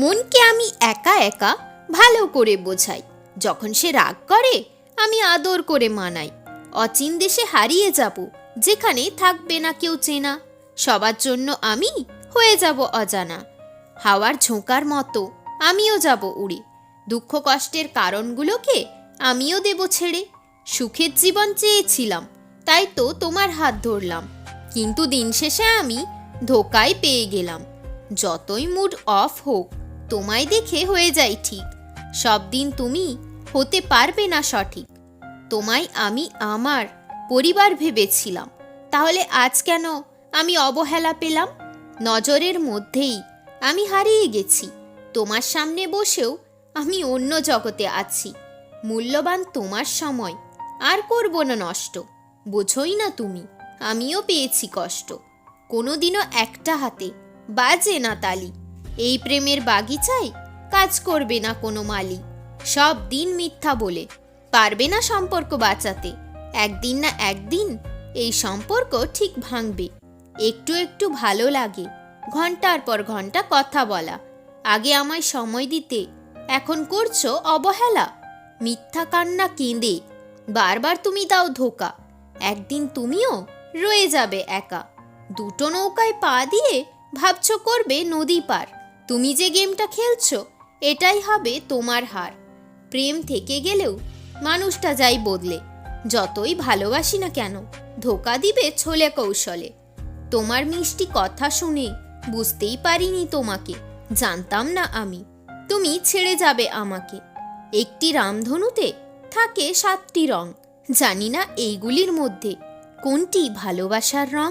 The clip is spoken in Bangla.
মনকে আমি একা একা ভালো করে বোঝাই। যখন সে রাগ করে, আমি আদর করে মানাই। অচিন দেশে হারিয়ে যাব, যেখানে থাকবে না কেউ চেনা। সবার জন্য আমি হয়ে যাব অজানা। হাওয়ার ঝোঁকার মতো আমিও যাব উড়ে। দুঃখ কষ্টের কারণগুলোকে আমিও দেব ছেড়ে। সুখের জীবন চেয়েছিলাম, তাই তো তোমার হাত ধরলাম। কিন্তু দিন শেষে আমি ধোকায় পেয়ে গেলাম। যতই মুড অফ হোক তোমায় দেখে হয়ে যাই ঠিক। সব দিন তুমি হতে পারবে না সঠিক। তোমায় আমি আমার পরিবার ভেবেছিলাম। তাহলে আজ কেন আমি অবহেলা পেলাম? নজরের মধ্যেই আমি হারিয়ে গেছি। তোমার সামনে বসেও আমি অন্য জগতে আছি। মূল্যবান তোমার সময় আর করব না নষ্ট। বোঝোই না তুমি, আমিও পেয়েছি কষ্ট। কোনোদিনও একটা হাতে বাজে না তালি। এই প্রেমের বাগিচায় কাজ করবে না কোনো মালি সব দিন মিথ্যা বলে, পারবে না সম্পর্ক বাঁচাতে। একদিন না একদিন এই সম্পর্ক ঠিক ভাঙবে। একটু একটু ভালো লাগে, ঘণ্টার পর ঘণ্টা কথা বলা। আগে আমায় সময় দিতে, এখন করছ অবহেলা। মিথ্যা কান্না কেঁদে, বারবার তুমি দাও ধোকা। একদিন তুমিও রয়ে যাবে একা। দুটো নৌকায় পা দিয়ে ভাবছ করবে নদী পার। তুমি যে গেমটা খেলছো, এটাই হবে তোমার হার। প্রেম থেকে গেলেও মানুষটা যাই বদলে, যতই ভালোবাসি না কেন, ধোকা দিবে ছোলে কৌশলে। তোমার মিষ্টি কথা শুনে বুঝতেই পারিনি তোমাকে, জানতাম না আমি, তুমি ছেড়ে যাবে আমাকে। একটি রামধনুতে থাকে সাতটি রং, জানি না এইগুলির মধ্যে কোনটি ভালোবাসার রং?